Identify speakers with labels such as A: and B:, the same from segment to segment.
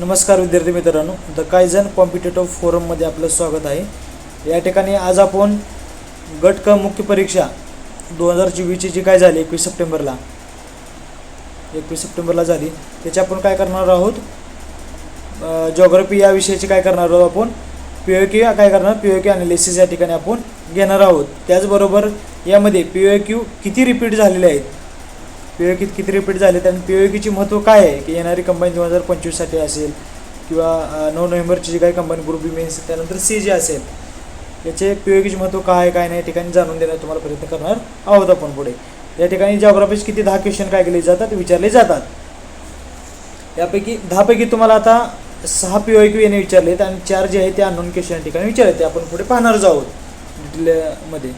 A: नमस्कार विद्यार्थी मित्रांनो. द कायझन कॉम्पिटेटिव्ह फोरममध्ये आपलं स्वागत आहे. या ठिकाणी आज आपण गट क मुख्य परीक्षा दोन हजार चोवीसची जी काय झाली एकवीस सप्टेंबरला एकवीस सप्टेंबरला झाली त्याची आपण काय करणार आहोत? जॉग्रफी या विषयाची काय करणार आहोत आपण? पी ओ क्यू काय करणार? पी ओ क्यू ॲनालिसिस या ठिकाणी आपण घेणार आहोत. त्याचबरोबर यामध्ये पी ओ क्यू किती रिपीट झालेले आहेत? पी किती किती रिपीट झाले आणि पी महत्त्व काय आहे? की येणारी कंबाईन दोन हजार पंचवीससाठी असेल किंवा नऊ नोव्हेंबरची जी काही कंबाईन ग्रुप बी मेन्स त्यानंतर सी जे असेल. याचे पी महत्त्व काय आहे काय नाही या ठिकाणी जाणून देण्याचा तुम्हाला प्रयत्न करणार आहोत आपण पुढे. या ठिकाणी जॉग्राफीचे किती दहा क्वेश्चन काय केले जातात विचारले जातात. यापैकी दहापैकी तुम्हाला आता सहा पी ओ क्यू याने विचारलेत आणि चार जे आहे ते अननोन क्वेश्चन या ठिकाणी विचारले ते आपण पुढे पाहणारच आहोत डिटेलमध्ये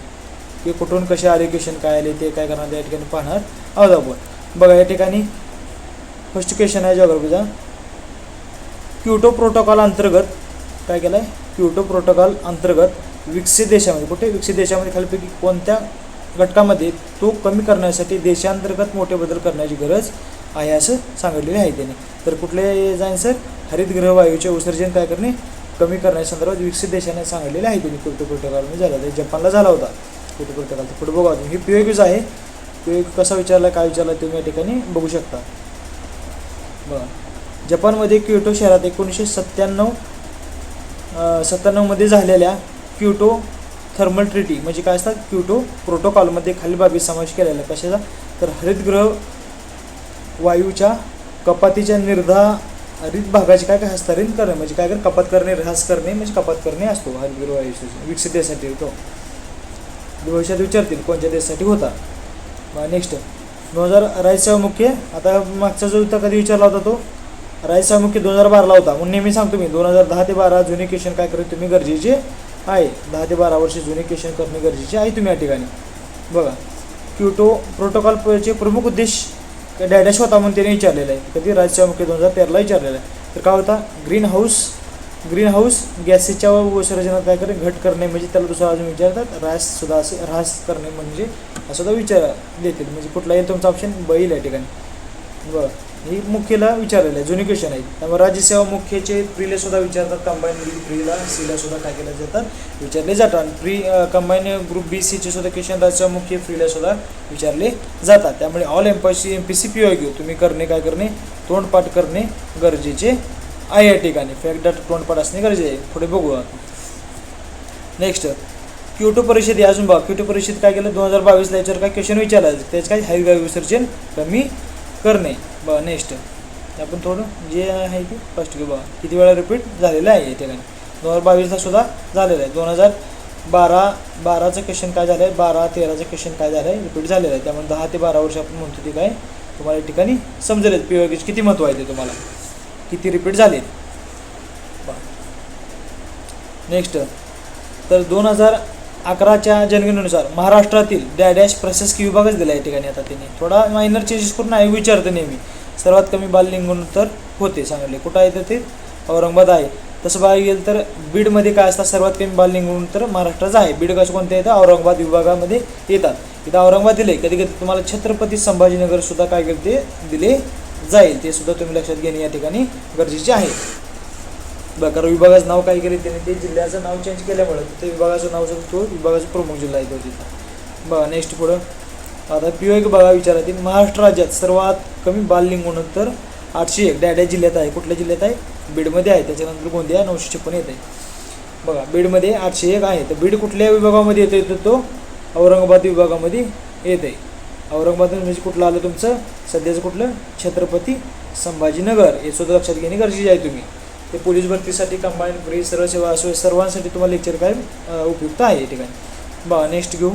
A: की कुठून कसे आले क्वेश्चन काय आले ते काय करणार या ठिकाणी पाहणार. आहोत आपण बघा या ठिकाणी फर्स्ट क्वेश्चन आहे जॉग्राफीचा क्युटो प्रोटोकॉल अंतर्गत काय केलं आहे क्युटो प्रोटोकॉल अंतर्गत विकसित देशामध्ये कुठे विकसित देशामध्ये खालीपैकी कोणत्या घटकामध्ये तो कमी करण्यासाठी देशांतर्गत मोठे बदल करण्याची गरज आहे असं सांगितलेले आहे त्याने. तर कुठले जाईन सर हरितगृह वायूचे उत्सर्जन काय करणे? कमी करण्यासंदर्भात विकसित देशाने सांगितलेले आहे त्यांनी. क्युटो प्रोटोकॉलमध्ये झाला जपानला झाला होता. क्युटो तर पुढे बघा तुम्ही हे पी क्यूज आहे. ते कसा विचारला काय विचारला तुम्ही या ठिकाणी बघू शकता. बरं जपानमध्ये क्युटो शहरात एकोणीसशे सत्त्याण्णव सत्त्याण्णवमध्ये झालेल्या क्युटो थर्मल ट्रिटी म्हणजे काय असतात? क्युटो प्रोटोकॉलमध्ये खालील बाबी समावेश केलेला कशाचा? तर हरितगृह वायूच्या कपातीच्या निर्धारित भागाचे काय काय हस्तांतरित करणे म्हणजे काय कर कपात करणे ऱ्हास करणे म्हणजे कपात करणे असतो. हरितगृह वायूच्या विकसित देशासाठी तो. भविष्यात विचारतील कोणत्या देशासाठी होता? नेक्स्ट दोन हजार राजसेवा मुख्य आता मागचा जो होता कधी विचारला होता तो? राजसेवा मुख्य दोन हजार बाराला होता. म्हणून नेहमी सांगतो मी दोन हजार दहा ते बारा जुने क्वेश्चन काय करत तुम्ही गरजेचे आहे. दहा ते बारा वर्ष जुने क्वेश्चन करणे गरजेचे आहे तुम्ही या ठिकाणी. बघा क्युटो प्रोटोकॉलचे प्रमुख उद्देश डॅडॅश होता म्हणून त्याने विचारलेला आहे. कधी राजसेवा मुख्य दोन हजार तेराला विचारलेला आहे. तर काय होता? ग्रीन हाऊस ग्रीन हाऊस गॅसेसच्या उत्सर्जनात काय करणे? घट करणे म्हणजे त्याला दुसरा अजून विचारतात ऱ्हास सुद्धा असे ऱ्हास करणे म्हणजे असं सुद्धा विचार देतील. म्हणजे कुठला येईल तुमचा ऑप्शन बैल या ठिकाणी. बरं. ही मुख्यला विचारलेलं आहे. जुनी क्वेश्चन आहे. त्यामुळे राज्यसेवा मुख्यचे प्रीला सुद्धा विचारतात कंबाईन प्रीला सीला सुद्धा काय केल्या जातात? विचारले जातात. आणि प्री कंबाईन ग्रुप बी सीचे सुद्धा क्वेश्चन राज्यसेवा मुख्य फ्रीला सुद्धा विचारले जातात. त्यामुळे all M P C M P C P O घेऊ तुम्ही करणे काय करणे? तोंडपाठ करणे गरजेचे आहे या ठिकाणी फॅक्ट डाटा तोंडपाठ असणे गरजेचे आहे पुढे बघू नेक्स्ट क्युटो परिषद या अजून बघा. क्युटो परिषद काय केलं? दोन हजार बावीसला याच्यावर काय क्वेश्चन विचारला? त्याचं काय? हरिवायू विसर्जन कमी करणे. बघा नेक्स्ट आपण थोडं जे आहे की फर्स्ट घेऊ बघा. किती वेळा रिपीट झालेलं आहे या ठिकाणी दोन हजार बावीसला सुद्धा झालेलं आहे. दोन हजार बारा बाराचं क्वेश्चन काय झालं आहे बारा तेराचं क्वेश्चन काय झालं आहे रिपीट झालेलं आहे. त्यामुळे दहा ते बारा वर्ष आपण म्हणतो ते काय? तुम्हाला या ठिकाणी समजेल पी किती महत्त्व आहे ते तुम्हाला? किती रिपीट झाले? नेक्स्ट तर दोन हजार अकराच्या जनगणनेनुसार महाराष्ट्रातील डॅडॅश प्रशासकीय विभागच दिला या ठिकाणी. आता त्यांनी थोडा मायनर चेंजेस करून आहे विचारतं नेहमी. सर्वात कमी बाललिंगोत्तर होते सांगितले. कुठं आहे तर ते? औरंगाबाद आहे. तसं बघायला गेलं तर बीडमध्ये काय असतात? सर्वात कमी बाललिंगोत्तर महाराष्ट्राचं आहे. बीड कसं कोणते येतं औरंगाबाद विभागामध्ये येतात. इथं औरंगाबाद दिले कधी कधी तुम्हाला छत्रपती संभाजीनगर सुद्धा काय केलं ते दिले जाईल ते सुद्धा तुम्ही लक्षात घेणे या ठिकाणी गरजेचे आहे. बरं कारण विभागाचं नाव काय केले त्याने ते जिल्ह्याचं नाव चेंज केल्यामुळे ते विभागाचं नाव तो विभागाचा प्रमुख जिल्हा आहे तो तिथं. बघा नेक्स्ट पुढं. आता पी एक बघा विचारातील महाराष्ट्र राज्यात सर्वात कमी बाललिंग गुणोत्तर आठशे एक डॅड्या जिल्ह्यात आहे कुठल्या जिल्ह्यात आहे? बीडमध्ये आहे त्याच्यानंतर गोंदिया नऊशे छप्पन येत आहे. बघा बीडमध्ये आठशे एक आहे तर बीड कुठल्या विभागामध्ये येतो येतो तो औरंगाबाद विभागामध्ये येत आहे. औरंगाबाद म्हणजे कुठलं आलं तुमचं? सध्याचं कुठलं? छत्रपती संभाजीनगर. हे सुद्धा लक्षात घेणे गरजेचे आहे तुम्ही. ते पोलीस भरतीसाठी कंबाईन फ्री सर्व सेवा असो सर्वांसाठी तुम्हाला लेक्चर काय उपयुक्त आहे या ठिकाणी. बा नेक्स्ट घेऊ.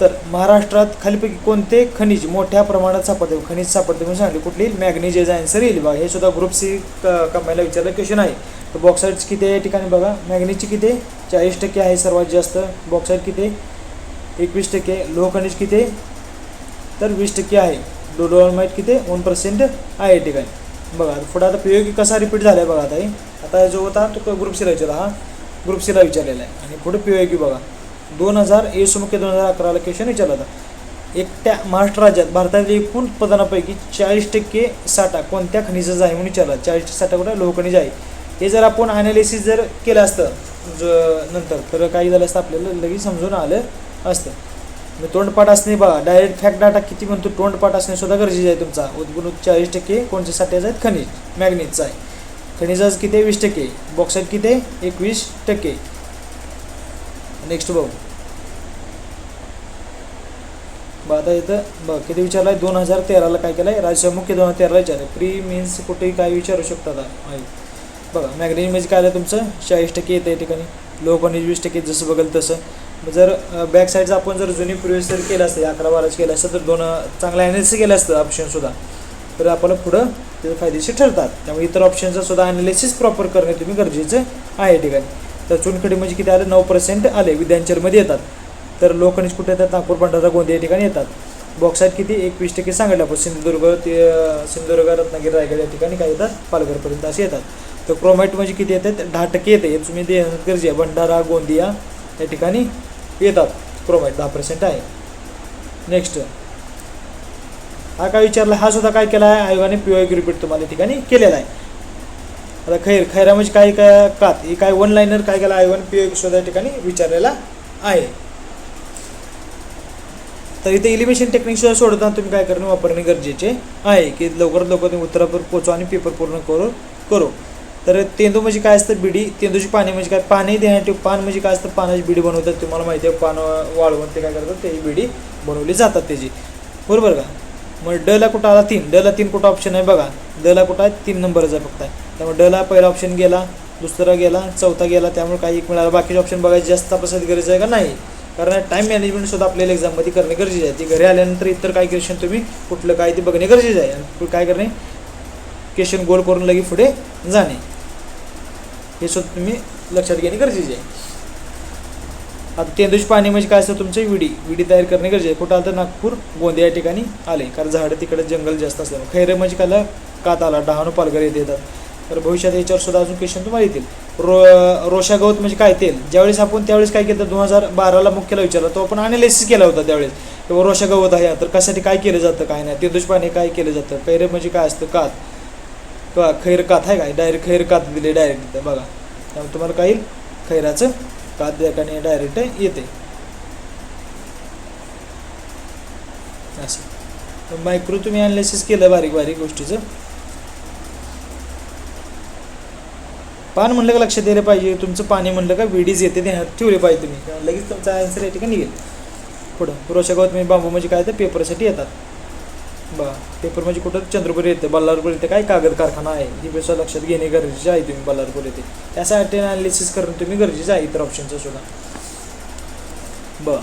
A: तर महाराष्ट्रात खालीपैकी कोणते खनिज मोठ्या प्रमाणात सापडते खनिज सापडते म्हणून सांगले कुठली? मॅग्नेजियस आन्सर येईल बघा हे सुद्धा ग्रुप सी कंबाईनला विचारलं क्वेश्चन आहे. तर बॉक्साईड्स किती आहे या ठिकाणी बघा. मॅग्नेजची किती? चाळीस टक्के आहे सर्वात जास्त. बॉक्साईड किती? आहे एकवीस टक्के. लोह खनिज किती आहे? तर वीस टक्के आहे. डोलोमाइट किती? वन पर्सेंट आहे ठिकाणी. बघा पुढे आता पी कसा रिपीट झाला आहे बघा आता हे आता जो होता तो ग्रुप सीला विचारला हा. ग्रुप सीला विचारलेला आहे. आणि पुढे पी बघा. दोन हजार एस मुख्य दोन हजार अकराला क्वेश्चन विचारला होता. एकट्या महाराष्ट्र राज्यात भारतातील एकूण उत्पादनापैकी चाळीस टक्के साठा कोणत्या खनिजाचा आहे म्हणून विचारला. चाळीस टक्के साठा कुठं लोहखनिज आहे. हे जर आपण ॲनालिसिस जर केलं असतं ज नंतर तर काही झालं असतं आपल्याला लगेच समजून आलं. असतं. मी तोंडपाठ असणे बघा डायरेक्ट फॅक्ट डाटा किती म्हणतो तोंडपाठ असणे सुद्धा गरजेचं आहे तुमचा. उत्पन्न चाळीस टक्के कोणते साठ्याचं आहेत? खनिज मॅग्नीजचं आहे. खनिजाचं किती आहे? वीस टक्के. बॉक्साईट किती आहे? एकवीस टक्के. नेक्स्ट बघू. बघ आता इथं बघ किती विचारलं आहे दोन हजार तेराला काय केलं आहे राज्य मुख्य दोन हजार तेराला विचारलं प्री मीन्स कुठेही काय विचारू शकता माहिती आहे. बघा मॅग्नेज म्हणजे काय आलं तुमचं? चाळीस टक्के येतं या ठिकाणी. लो खनिज वीस टक्के जसं बघेल तसं. जर बॅक साईडचा आपण जर जुनी प्रिव्हियस जर केलं असतं अकरा बाराच केलं असतं तर दोन चांगलं ॲनालिसिस केलं असतं ऑप्शनसुद्धा तर आपल्याला पुढं ते फायदेशीर ठरतात. त्यामुळे इतर ऑप्शनचं सुद्धा ॲनालिसिस प्रॉपर करणे तुम्ही गरजेचं आहे या ठिकाणी तर चुनखडी म्हणजे किती आलं? नऊ पर्सेंट आले विद्यांचरमध्ये येतात. तर लोखनिज कुठे येतात? नागपूर भंडारा गोंदिया या ठिकाणी येतात. बॉक्साईट किती? एकवीस टक्के सांगितलं आपण. सिंधुदुर्ग ते सिंधुदुर्ग रत्नागिरी रायगड या ठिकाणी काय येतात. पालघरपर्यंत असे येतात. तर क्रोमाईट म्हणजे किती येतात? दहा टक्के येते. तुम्ही देणं गरजे आहे. भंडारा गोंदिया या ठिकाणी येतात. क्रोमाईट दहा पर्सेंट आहे. नेक्स्ट हा काय विचारला हा सुद्धा काय केला आहे आयोगाने पी एक रिपीट तुम्हाला या ठिकाणी केलेला आहे. आता खैर खैरा म्हणजे काय काय कात हे काय वन लाईनर काय केला आयोगाने पी एक सुद्धा या ठिकाणी विचारलेला आहे. तर इथे इलिमिनेशन टेक्निक सुद्धा सोडताना तुम्ही काय करणे वापरणे गरजेचे आहे. की लवकरात लवकर तुम्ही उत्तरावर पोचवा आणि पेपर पूर्ण करू करू. तर तेंदू म्हणजे काय असतं? बिडी. तेंदूची पाने म्हणजे काय? पाने देण्यासाठी पान म्हणजे काय असतं? पानाची बिडी बनवतात. तुम्हाला माहिती आहे पान वाळवून ते काय करतात? त्याची बिडी बनवली जातात त्याची. बरोबर का? मग डला कुठं आला? तीन. डला तीन कुठं ऑप्शन आहे बघा. डला कुठं आहे? तीन नंबरचा फक्त आहे. त्यामुळे डला पहिला ऑप्शन गेला दुसरा गेला चौथा गेला त्यामुळे काही एक मिळाला. बाकीचे ऑप्शन बघायचे जास्त तपासायची गरज आहे का? नाही. कारण टाईम मॅनेजमेंट सुद्धा आपल्याला एक्झाममध्ये करणे गरजेचे आहे. ती घरी आल्यानंतर इतर काही क्वेश्चन तुम्ही कुठलं काय ते बघणे गरजेचे आहे. आणि काय करणे? क्वेश्चन गोल करून लगे पुढे जाणे. हे सुद्धा तुम्ही लक्षात घेणे गरजेचे आहे. आता तेंदूची पाणी म्हणजे काय असतं तुमचं? विडी. विडी तयार करणे गरजेचे आहे. कुठं आलं तर नागपूर गोंदिया या ठिकाणी आले. कारण झाडं तिकडे जंगल जास्त असल्यामुळे. खैरं म्हणजे काला कात आला. डहाणू पालघर येथे येतात. तर भविष्यात याच्यावर सुद्धा अजून क्वेश्चन तुम्हाला येतील. रो रोषा गवत म्हणजे काय? तेल. ज्यावेळेस आपण त्यावेळेस काय केलं? दोन हजार बाराला मुख्याला विचारला. तो आपण अनालिसिस केला होता त्यावेळेस. किंवा रोषा गवत आहे. तर कशासाठी काय केलं जातं काय नाही? तेंदूच पाणी काय केलं जातं? खैरे म्हणजे काय असतं? कात. बघा खैर कात आहे काय डायरेक्ट खैर कात दिले डायरेक्ट तिथं बघा. त्यामुळे तुम्हाला काय येईल खैराचं कात त्या ठिकाणी डायरेक्ट येते. असं. मायक्रो तुम्ही अनालिसिस केलं बारीक बारीक गोष्टीचं. पान म्हणलं का लक्ष द्यायला पाहिजे? तुमचं पाणी म्हणलं का विडीज येते ध्यानात ठेवले पाहिजे तुम्ही. लगेच तुमचा आन्सर या ठिकाणी निघेल. पुढं. रोषगावात तुम्ही बांबू म्हणजे काय तर पेपरसाठी येतात. बघा पेपर म्हणजे कुठं चंद्रपूर येते बल्लारपूर येते काय कागद कारखाना आहे? ही पेक्षा लक्षात घेणे गरजेचे आहे तुम्ही बल्लारपूर येते. त्यासाठी अनालिसिस करणं तुम्ही गरजेचं आहे इतर ऑप्शनचं सुद्धा. बरं.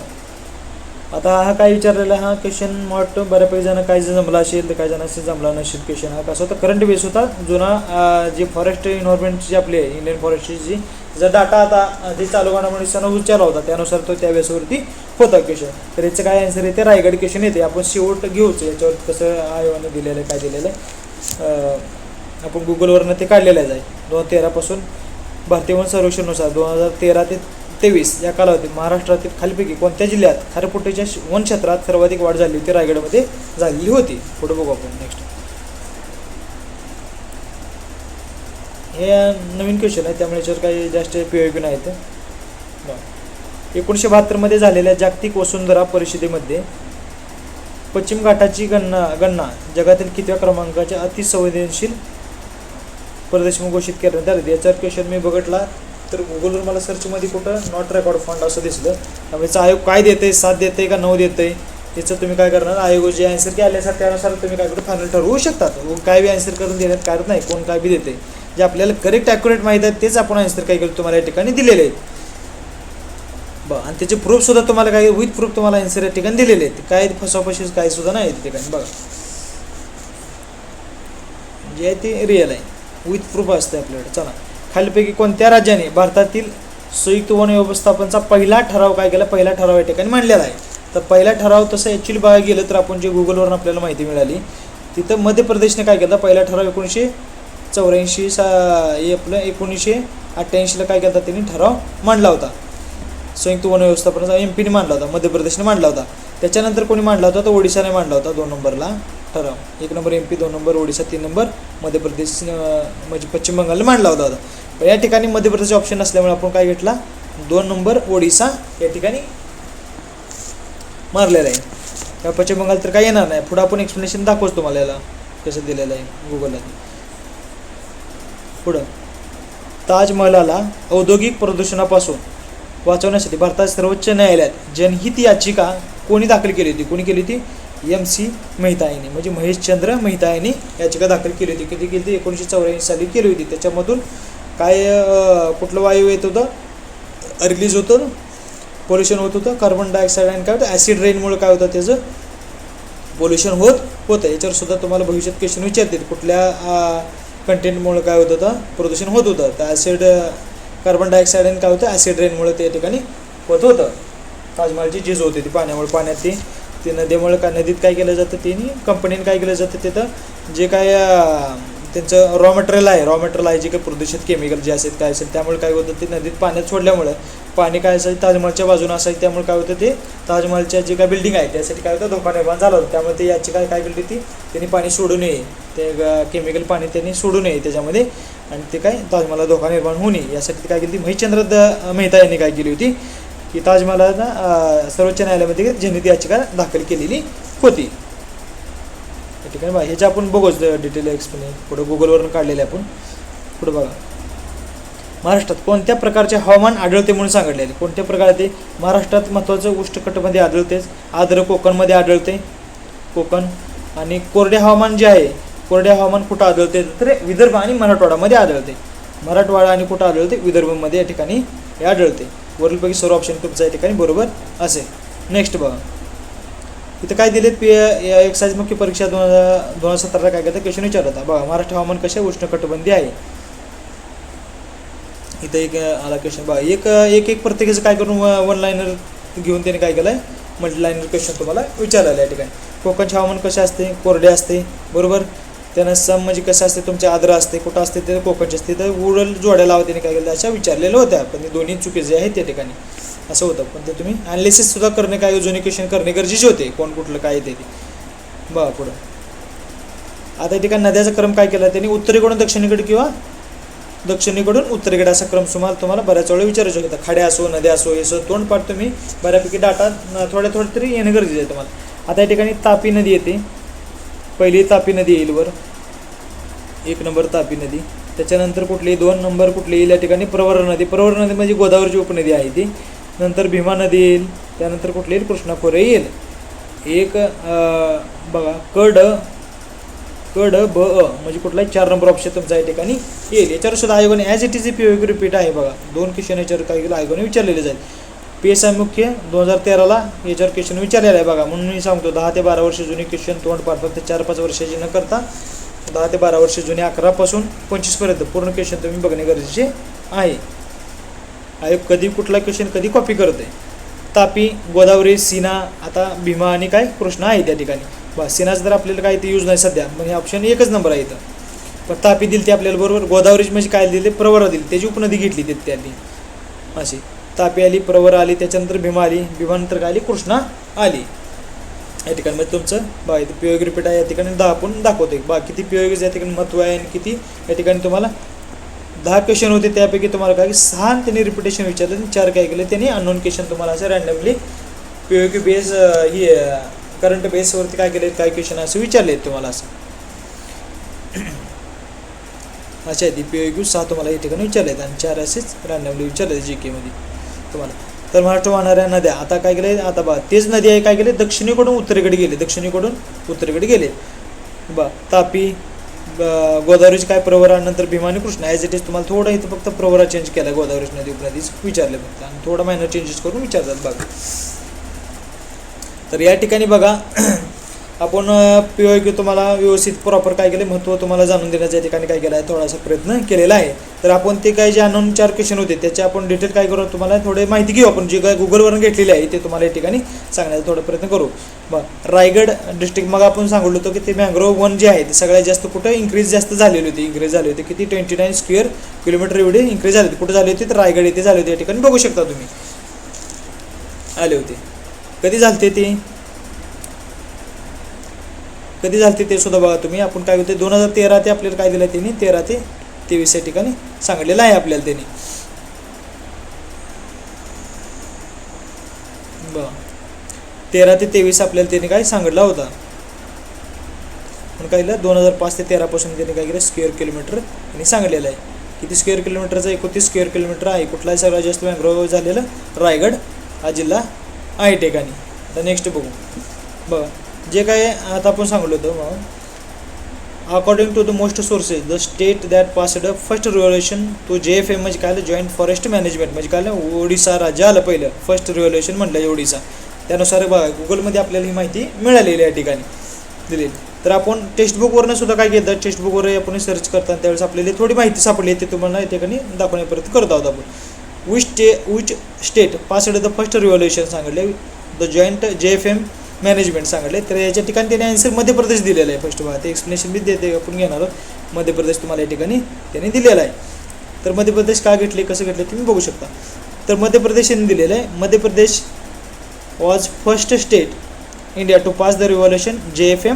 A: आता हा काय विचारलेला हा क्वेश्चन वाटतं बऱ्यापैकी जण काही जमला असेल तर काही असेल जमला नसेल क्वेश्चन हा कसा होता करंट बेस होता. जुना जे फॉरेस्ट इन्व्हायरमेंटची आपली आहे इंडियन फॉरेस्टची जी जर डाटा आता जे चालू घडामोडी सण उच्चारला होता त्यानुसार तो त्या बेसवरती होता क्वेश्चन तर याचं काय आन्सर येते रायगड क्वेश्चन येते. आपण शेवट घेऊच याच्यावर कसं आयोगाने दिलेलं आहे काय दिलेलं आहे आपण गुगलवरनं ते काढलेलं आहे. दोन हजार तेरापासून भारतीय वन दोन हजार तेरा ते तेवीस या कालावधीत महाराष्ट्रातील खालीपैकी कोणत्या जिल्ह्यात खारपुटीच्या वन क्षेत्रात सर्वाधिक वाढ झाली होती रायगडमध्ये झालेली होती? पुढे बघू आपण नेक्स्ट हे नवीन क्वेश्चन आहे त्यामुळे याच्यावर काही जास्त पी आय पी नाही एकोणीसशे बहात्तरमध्ये झालेल्या जागतिक वसुंधरा परिषदेमध्ये पश्चिम घाटाची गणना गणना जगातील कितव्या क्रमांकाच्या अतिसंवेदनशील प्रदेश म्हणून घोषित करण्यात आले याच्यावर क्वेश्चन मी बघितला. तर गुगलवर मला सर्चमध्ये कुठं नॉट रेकॉर्ड फंड असं दिसलं. त्यामुळे आयोग काय देते सात देते का नऊ देते त्याचं तुम्ही काय करणार? आयोग जे आन्सर केले असतात त्यानुसार तुम्ही काय करू? फायनल ठरवू शकतात काय बी आन्सर करून देण्यात कारण नाही कोण काय बी देते जे आपल्याला करेक्ट ॲक्युरेट माहीत आहे तेच आपण आन्सर काय करू तुम्हाला या ठिकाणी दिलेले आहेत. बरं आणि त्याचे प्रूफसुद्धा तुम्हाला काय विथ प्रूफ तुम्हाला आन्सर या ठिकाणी दिलेले आहेत. काय फसवाफशी काय सुद्धा नाही आहेत ठिकाणी. बघा. म्हणजे जे आहे ते रिअल आहे. विथ प्रूफ असते आपल्याकडे. चला. खालीपैकी कोणत्या राज्याने भारतातील संयुक्त वन व्यवस्थापनचा पहिला ठराव काय केला? पहिला ठराव या ठिकाणी मांडलेला आहे. तर पहिला ठराव तसं ॲक्च्युली बघायला गेलं तर आपण जे गुगलवरून आपल्याला माहिती मिळाली तिथं मध्य प्रदेशने काय केलं? पहिला ठराव एकोणीसशे चौऱ्याऐंशी सा हे आपलं एकोणीसशे अठ्ठ्याऐंशीला काय केलं? त्यांनी ठराव मांडला होता. संयुक्त वन व्यवस्थापनाचा एम पीने मांडला होता मध्य प्रदेशने मांडला होता. त्याच्यानंतर कोणी मांडला होता? तर ओडिशाने मांडला होता दोन नंबरला ठराव. एक नंबर एम पी दोन नंबर ओडिशा तीन नंबर मध्य प्रदेश म्हणजे पश्चिम बंगालने मांडला होता. आता. या ठिकाणी मध्य प्रदेश ऑप्शन नसल्यामुळे आपण काय घेतला? दोन नंबर ओडिसा या ठिकाणी मारलेला आहे. या पश्चिम बंगाल तर काय येणार नाही. पुढं आपण एक्सप्लेनेशन दाखवतो तुम्हाला याला. कसं दिलेलं आहे. गुगलला पुढं. ताजमहलाला औद्योगिक प्रदूषणापासून वाचवण्यासाठी भारतात सर्वोच्च न्यायालयात जनहित याचिका कोणी दाखल केली होती? कोणी केली होती? एम सी मेहता यांनी म्हणजे महेशचंद्र मेहता यांनी याचिका दाखल केली होती. किती केली होती? एकोणीसशे चौऱ्याऐंशी साली केली होती. त्याच्यामधून काय कुठलं वायू येत होतं? रिलीज होतं पोल्युशन होत होतं कार्बन डायऑक्साईड आणि काय होतं? ॲसिड रेनमुळे काय होतं त्याचं? पोल्युशन होत होतं. याच्यावर सुद्धा तुम्हाला भविष्यात क्वेश्चन विचारतील. कुठल्या कंटेंटमुळे काय होत होतं? प्रदूषण होत होतं. तर ॲसिड कार्बन डायऑक्साईड आणि काय होतं? ॲसिड रेनमुळे त्या ठिकाणी होत होतं. ताजमहलची झीज होते ती पाण्यामुळे पाण्यात ती ते नदीमुळे काय नदीत काय केलं जातं? तिने कंपनीने काय केलं जातं तिथं? जे काय त्यांचं रॉ मटेरियल आहे रॉ मटेरियल आहे जे काही प्रदूषित केमिकल जे असेल काय असेल त्यामुळे काय होतं ते नदीत पाण्यात सोडल्यामुळं पाणी काय असेल ताजमहलच्या बाजूने असायचं त्यामुळे काय होतं ते ताजमहलच्या जे काय बिल्डिंग आहे त्यासाठी काय होतं धोका निर्माण झाला होता. त्यामुळे ते याची काय काय केली होती त्यांनी पाणी सोडू नये. ते केमिकल पाणी त्यांनी सोडू नये त्याच्यामध्ये. आणि ते काय ताजमहाला धोका निर्माण होऊ नये. यासाठी काय केली होती महेशचंद्र द मेहता यांनी काय केली होती की ताजमहाला सर्वोच्च न्यायालयामध्ये जनहित याचिका दाखल केलेली होती. ठीक ठिकाणी बघा ह्याच्या आपण बघूच डिटेल एक्सप्लेन पुढं गुगलवरून काढलेले आपण. पुढं बघा. महाराष्ट्रात कोणत्या प्रकारचे हवामान आढळते म्हणून सांगितले आहे कोणत्या प्रकारचे महाराष्ट्रात महत्त्वाचं उष्णकटमध्ये आढळतेच. आर्द्र कोकणमध्ये आढळते. कोकण. आणि कोरडे हवामान जे आहे कोरडे हवामान कुठं आढळते? तर विदर्भ आणि मराठवाड्यामध्ये आढळते. मराठवाडा आणि कुठं आढळते? विदर्भमध्ये या ठिकाणी हे आढळते. वरीलपैकी सर्व ऑप्शन तुमचं या ठिकाणी बरोबर असेल. नेक्स्ट बघा. इथं काय दिलेत? पी एक्साईज मुख्य परीक्षा दोन हजार दोन हजार सतराला काय करतं क्वेश्चन विचारत होता. बघा महाराष्ट्र हवामान कसे उष्णकटिबंधी आहे. इथं एक आला क्वेश्चन बघा एक एक एक प्रत्येकाचं काय करून वन लाईनर घेऊन त्याने काय केलं आहे मल्टी लाईनर क्वेश्चन तुम्हाला विचारलेला या ठिकाणी कोकणचे हवामान कसे असते? कोरडे असते बरोबर? त्यानं सम म्हणजे कसं असते? तुमचे आद्र असते कुठं असते? ते कोकणचे असते. तर उडल जोड्या लावा त्याने काय केलं? अशा विचारलेल्या होत्या. पण ते दोन्ही चुकीचे आहेत त्या ठिकाणी. असं होतं. पण ते तुम्ही ॲनालिसिससुद्धा करणे काय क्वेश्चन करणे गरजेचे होते. कोण कुठलं काय येते ते. बघा पुढं. आता या ठिकाणी नद्याचा क्रम काय केला? त्यांनी उत्तरेकडून दक्षिणेकडे किंवा दक्षिणेकडून उत्तरेकडे असा क्रम सुमार तुम्हाला बऱ्याच वेळा विचारायचं होता खाड्या असो नद्या असो हे सगळं तोंडपाठ तुम्ही बऱ्यापैकी डाटा थोड्या थोड्या तरी येणं गरजेचं आहे तुम्हाला. आता या ठिकाणी तापी नदी येते. पहिली तापी नदी येईल वर. एक नंबर तापी नदी. त्याच्यानंतर कुठली दोन नंबर कुठली येईल या ठिकाणी प्रवरा नदी. प्रवरा नदी म्हणजे गोदावरीची उपनदी आहे ती. नंतर भीमा नदी येईल त्यानंतर कुठली येईल? कृष्णा खोरे येईल. एक बघा कड कड ब अ म्हणजे कुठलाही चार नंबर ऑप्शन तुमचा या ठिकाणी येईल. याच्यावर सुद्धा आयोगाने as it is P O repeat आहे बघा. दोन क्वेश्चन याच्यावर काय केलं आयोगाने विचारलेले जाईल पी एस आय मुख्य दोन हजार तेराला याच्यावर क्वेश्चन विचारलेला आहे बघा. म्हणून मी सांगतो दहा ते बारा वर्ष जुनी क्वेश्चन तोंड पार फक्त चार पाच वर्षाची न करता दहा ते बारा वर्ष जुने अकरापासून पंचवीसपर्यंत पूर्ण क्वेश्चन तुम्ही बघणे गरजेचे आहे. आयोग कधी कुठला क्वेश्चन कधी कॉपी करते तापी गोदावरी सीना आता भीमा आणि काय? कृष्णा आहे त्या ठिकाणी. बा सीनाचं तर आपल्याला काय ते यूज नाही सध्या. मग हे ऑप्शन एकच नंबर आहे इथं. पण तापी दिली ते आपल्याला बरोबर गोदावरी म्हणजे काय दिले? प्रवरा दिली. त्याची उपनदी घेतली ते त्यांनी. अशी. तापी आली प्रवरा आली त्याच्यानंतर भीमा आली भीमानंतर काय आली? कृष्णा आली. या ठिकाणी म्हणजे तुमचं बा इथे पिओग आहे. या ठिकाणी दहा आपण दाखवतोय. बा किती पिओग या ठिकाणी महत्त्व आहे आणि किती या ठिकाणी तुम्हाला दहा क्वेश्चन होते त्यापैकी तुम्हाला काय सहा त्यांनी रिपिटेशन विचारलं आणि चार काय केले त्यांनी अननोन क्वेश्चन तुम्हाला असं randomly P O Q base ही करंट बेसवरती काय केले काय क्वेश्चन असं विचारले तुम्हाला असं. अच्छा आहे ती पी ओ क्यू सहा तुम्हाला या ठिकाणी विचारले आहेत आणि चार असेच रँडमली विचारले जी केमध्ये तुम्हाला. तर महाराष्ट्र वाहणाऱ्या नद्या आता काय केले आता बा तेच नदी आहे काय केले दक्षिणेकडून उत्तरेकडे गेले दक्षिणेकडून उत्तरेकडे गेले. बा तापी गोदावरीची काय प्रवरा नंतर भीमा आणि कृष्णा ॲज इट इज तुम्हाला थोडं इथं फक्त प्रवरा चेंज केला गोदावरी नदी उपनदीच विचारले फक्त. आणि थोडं मायनर चेंजेस करून विचारतात बघा तर या ठिकाणी बघा आपण पी ओ क्यू तुम्हाला व्यवस्थित प्रॉपर काय केलं महत्त्व तुम्हाला जाणून देण्याच्या या ठिकाणी काय केलं आहे थोडासा प्रयत्न केलेला आहे. तर आपण ते काय जे अनोन चार क्वेश्चन होते त्याचे आपण डिटेल काय करू तुम्हाला थोडे माहिती घेऊ आपण जे काय गुगलवरून घेतलेली आहे ते तुम्हाला या ठिकाणी सांगण्याचा थोडा प्रयत्न करू. मग रायगड डिस्ट्रिक्ट मग आपण सांगितलं होतं की ते मॅंग्रोव्ह वन जे आहे ते सगळ्यात जास्त कुठं इन्क्रीज जास्त झालेली होती इन्क्रीज झाली होती किती? ट्वेंटी नाईन स्क्वेअर किलोमीटर एवढे इन्क्रीज झाले होते. कुठं झाले होते? तर रायगड येथे झाले होते या ठिकाणी बघू शकता तुम्ही. आले होते. कधी झालते ते? कधी झालते ते सुद्धा बघा तुम्ही. आपण काय होते दोन हजार तेरा ते आपल्याला काय दिलं त्यांनी? तेरा ते तेवीस या ठिकाणी सांगितलेलं आहे आपल्याला त्यांनी. बघा. तेरा ते तेवीस आपल्याला त्यांनी काय सांगितला होता. पण काय केलं दोन हजार पाच ते तेरापासून त्यांनी काय केलं? स्क्वेअर किलोमीटर त्यांनी सांगितलेलं आहे. किती स्क्वेअर किलोमीटरचं? एकोतीस स्क्वेअर किलोमीटर आहे. कुठलाही सगळ्यात जास्त मॅंग्रोव्ह झालेलं रायगड हा जिल्हा आहे ठिकाणी. आता नेक्स्ट बघू. बघा. जे काय आता आपण सांगलो होतं मग. According to the most sources the state that passed first revolution to J F M म्हणजे काय आलं जॉईंट फॉरेस्ट मॅनेजमेंट म्हणजे काय आलं ओडिसा राज्य आलं पहिलं. फर्स्ट रिव्हॉल्युशन म्हटलं ओडिसा. त्यानुसार बघा गुगलमध्ये आपल्याला ही माहिती मिळालेली या ठिकाणी. दिलेली. तर आपण टेक्स्टबुकवरनं सुद्धा काय घेतात टेक्स्टबुकवर आपण सर्च करताना त्यावेळेस आपल्याला थोडी माहिती सापडली ते तुम्हाला या ठिकाणी दाखवण्यापर्यंत करत आहोत आपण. Which ste which state passed the first revolution सांगितले? The joint J F M management सांगितले. तर याच्या ठिकाणी त्याने आन्सर मध्य प्रदेश दिलेला आहे. फर्स्ट बघा ते एक्सप्लेनेशन बी देते आपण घेणार आहोत. मध्य प्रदेश तुम्हाला या ठिकाणी त्याने दिलेला आहे. तर मध्य प्रदेश का घेतले कसं घेतले तुम्ही बघू शकता. तर मध्य प्रदेश यांनी दिलेलं आहे. Madhya Pradesh was first state India to pass the revolution J F M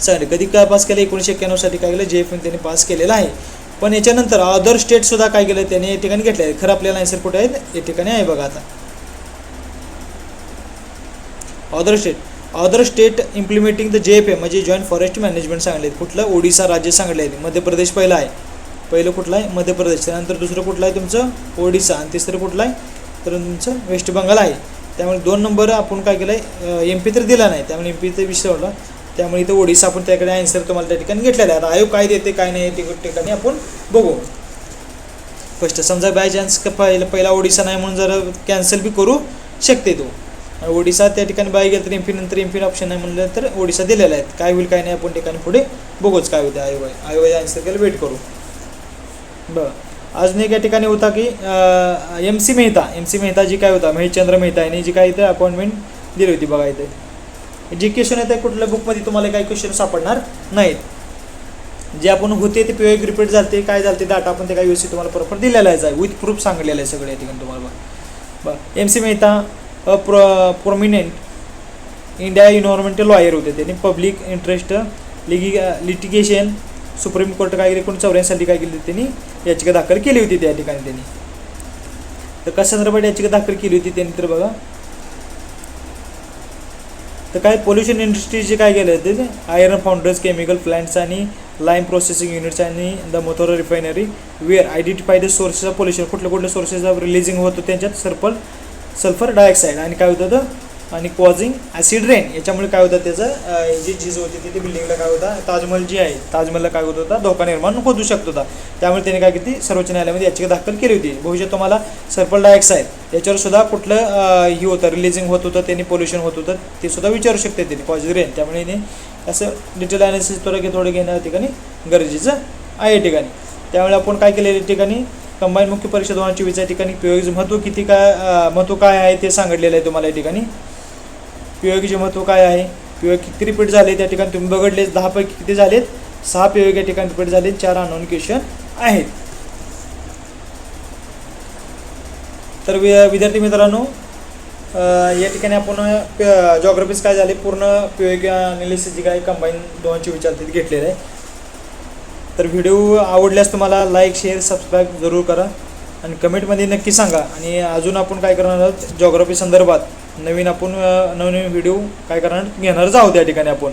A: सांगितले कधी काय पास केलं? एकोणीसशे एक्क्याण्णवसाठी काय केलं? जे एफ एम त्यांनी पास केलेला आहे. पण याच्यानंतर अदर स्टेटसुद्धा काय केलं? त्याने या ठिकाणी घेतलं आहे. खरं आपल्याला आन्सर कुठे आहेत? या ठिकाणी आहे बघा आता. Other state other state implementing the J F A म्हणजे जॉईंट फॉरेस्ट मॅनेजमेंट सांगले कुठलं? ओडिसा राज्य सांगले आहे मध्य प्रदेश पहिलं आहे. पहिलं कुठलं आहे? मध्य प्रदेश. त्यानंतर दुसरं कुठलं आहे तुमचं? ओडिसा. आणि तिसरं कुठलं आहे? तर तुमचं वेस्ट बंगाल आहे. त्यामुळे दोन नंबर आपण काय केलं आहे एम पी तर दिला नाही. त्यामुळे एम पी तर विषय त्यामुळे इथं ओडिसा आपण त्याकडे आन्सर तुम्हाला त्या ठिकाणी घेतलेला आहे. आता आयोग काय देते काय नाही ते ठिकाणी आपण बघू. फर्स्ट समजा बाय चान्स पहिला पहिला ओडिसा नाही म्हणून जरा कॅन्सल बी करू शकते तो. ओडिसा त्या ठिकाणी बाय गेलं तर एम पी नंतर एम पी ऑप्शन नाही म्हणलं तर ओडिसा दिलेला आहेत. काय होईल काय नाही आपण ठिकाणी पुढे बघूच काय होते आयोग आयोग आन्सर केलं वेट करू. बरं. अजून एक या ठिकाणी होता की M C Mehta. M C Mehta जी काय होता? महेशचंद्र मेहता यांनी जी काय इथे अपॉइंटमेंट दिली होती बघा इथे. जी क्वेश्चन येते कुठल्या बुकमध्ये तुम्हाला काही क्वेश्चन सापडणार नाहीत. जे आपण होते ते पी रिपीट झालते काय झालते डाटा आपण ते काही व्यवस्थित तुम्हाला प्रॉपर दिलेला आहे. विथ प्रूफ सांगलेलं आहे सगळं या ठिकाणी तुम्हाला बघा. बरं. M C Mehta pro prominent India environmental lawyer होते त्यांनी public interest liti litigation supreme court काय केली? एकोणीस चौऱ्याऐंशी काय केली त्यांनी? याचिका दाखल केली होती त्या ठिकाणी त्यांनी. तर कशा संदर्भात याचिका दाखल केली होती त्यांनी तर बघा. तर काय पोल्युशन इंडस्ट्रीचे काय केलं होते आयर्न फाउंडर्स केमिकल प्लांट्स आणि लाईम प्रोसेसिंग युनिट्स आणि the Mathura refinery were identify the sources of pollution कुठल्या कुठल्या सोर्सेस ऑफ रिलीजिंग होतं त्यांच्यात? सर्पल सल्फर डायऑक्साईड आणि काय होतं आणि कॉझिंग ॲसिड रेन याच्यामुळे काय होतं त्याचं जी झीज होती ती बिल्डिंगला काय होता? ताजमहल जी आहे ताजमहलला काय होत होता? धोका निर्माण होऊ शकत होता. त्यामुळे त्याने काय केली सर्वोच्च न्यायालयामध्ये याचिका दाखल केली होती. भविष्यात तुम्हाला सल्फर डायऑक्साईड याच्यावर सुद्धा कुठलं हे होतं रिलीजिंग होत होतं त्यांनी पोल्युशन होत होतं ते सुद्धा विचारू शकते त्यांनी कॉझिंग रेन त्यामुळे असं डिटेल अनालिसिस थोडं घे थोडं घेणं ठिकाणी गरजेचं आहे या ठिकाणी. त्यामुळे आपण काय केलेलं या ठिकाणी? कंबाईन मुख्य परीक्षा दोन हजार चोवीसच्या ठिकाणी पीओचं महत्त्व किती काय महत्त्व काय आहे ते सांगितलेलं आहे तुम्हाला या ठिकाणी. पीओचे महत्त्व काय आहे? पीओ किती रिपीट झाले त्या ठिकाणी तुम्ही बघडले दहापैकी किती झालेत? सहा पीओ या ठिकाणी रिपीट झाले चार अननोन क्वेश्चन आहेत. तर वि- विद्यार्थी मित्रांनो या ठिकाणी आपण जॉग्रफीज काय झाले? पूर्ण पीओ अनालिसिस जी काय कंबाईन दोनची विचारतील घेतलेलं आहे. तर व्हिडिओ आवडल्यास तुम्हाला लाईक शेअर सबस्क्राईब जरूर करा. आणि कमेंटमध्ये नक्की सांगा. आणि अजून आपण काय करणार आहोत? जॉग्रफी संदर्भात नवीन आपण नवनवीन व्हिडिओ काय करणार घेणारच आहोत त्या ठिकाणी आपण.